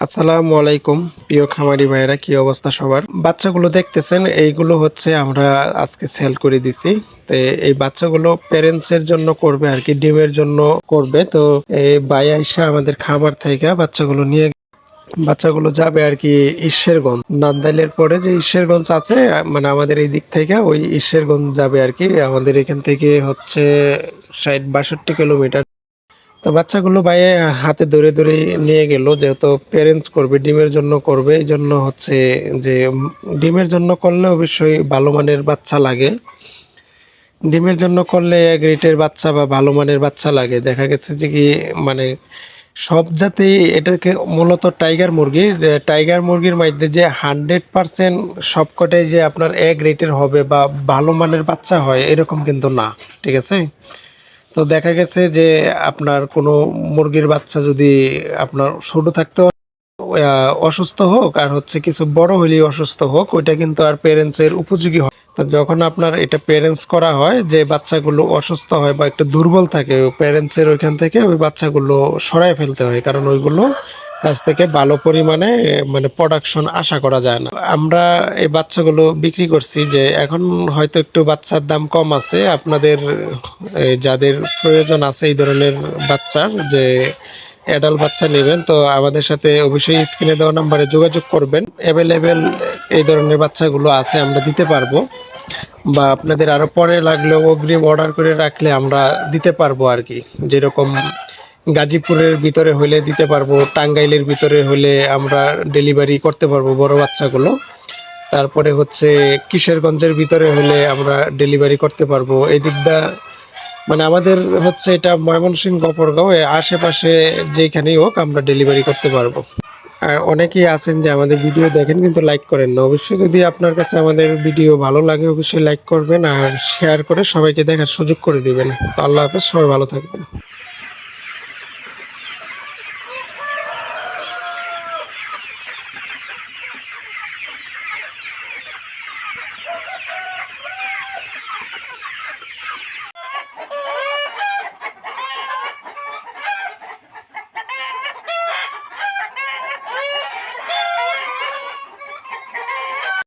আসসালামু আলাইকুম, প্রিয় খামারি ভাইরা কি অবস্থা সবার? বাচ্চাগুলো দেখতেছেন, এইগুলো হচ্ছে আমরা আজকে সেল করে দিছি। তো এই বাচ্চাগুলো প্যারেন্টস এর জন্য করবে আর কি, ডিমের জন্য করবে। তো এই ভাই আইসা আমাদের খামার থেকে বাচ্চাগুলো নিয়ে বাচ্চাগুলো যাবে আর কি ঈশ্বরগঞ্জ। নান্দাইলের পরে যে ঈশ্বরগঞ্জ আছে মানে আমাদের এই দিক থেকে ওই ঈশ্বরগঞ্জ যাবে আর কি। আমাদের এখান থেকে হচ্ছে ষাট, বাষট্টি কিলোমিটার। তো বাচ্চাগুলো বাইরে হাতে ধরে ধরে নিয়ে গেল, যেহেতু প্যারেন্টস করবে, ডিমের জন্য করবে, এই জন্য হচ্ছে যে ডিমের জন্য করলে অবশ্যই ভালো মানের বাচ্চা লাগে। ডিমের জন্য করলে এক রেটের বাচ্চা বা ভালো মানের বাচ্চা লাগে। দেখা গেছে যে কি মানে সব জাতেই এটাকে মূলত টাইগার মুরগি। টাইগার মুরগির মধ্যে যে হান্ড্রেড পার্সেন্ট সবকটাই যে আপনার এক রেটের হবে বা ভালো মানের বাচ্চা হয়, এরকম কিন্তু না, ঠিক আছে? তো দেখা গেছে যে আপনার কোনো মুরগির বাচ্চা যদি আপনার ছোট থাকতে অসুস্থ হোক আর হচ্ছে কিছু বড় হলেই অসুস্থ হোক, ওইটা কিন্তু আর প্যারেন্টস এর উপযোগী হয়। তো যখন আপনার এটা প্যারেন্টস করা হয় যে বাচ্চাগুলো অসুস্থ হয় বা একটু দুর্বল থাকে প্যারেন্টস এর ওইখান থেকে ওই বাচ্চাগুলো সরায় ফেলতে হয়, কারণ ওইগুলো কাছ থেকে ভালো পরিমাণে মানে প্রোডাকশন আশা করা যায় না। আমরা এই বাচ্চাগুলো বিক্রি করছি যে এখন হয়তো একটু বাচ্চার দাম কম আছে। আপনাদের যাদের প্রয়োজন আছে এই ধরনের বাচ্চার, যে অ্যাডাল্ট বাচ্চা নেবেন, তো আমাদের সাথে অবশ্যই স্ক্রিনে দেওয়া নাম্বারে যোগাযোগ করবেন। অ্যাভেলেবেল এই ধরনের বাচ্চাগুলো আছে, আমরা দিতে পারব। বা আপনাদের আরও পরে লাগলেও অগ্রিম অর্ডার করে রাখলে আমরা দিতে পারব আর কি। যেরকম গাজীপুরের ভিতরে হলে দিতে পারব, টাঙ্গাইলের ভিতরে হলে আমরা ডেলিভারি করতে পারব বড় বাচ্চাগুলো। তারপরে হচ্ছে কিশোরগঞ্জের ভিতরে হলে আমরা ডেলিভারি করতে পারব। এই দিকটা মানে আমাদের হচ্ছে এটা ময়মনসিংহ গফরগাঁও এর আশেপাশে যেখানেই হোক আমরা ডেলিভারি করতে পারব। আর অনেকেই আছেন যে আমাদের ভিডিও দেখেন কিন্তু লাইক করেন না। অবশ্যই যদি আপনার কাছে আমাদের ভিডিও ভালো লাগে, অবশ্যই লাইক করবেন আর শেয়ার করে সবাইকে দেখার সুযোগ করে দিবেন। তো আল্লাহ হাফেজ, সবাই ভালো থাকবেন।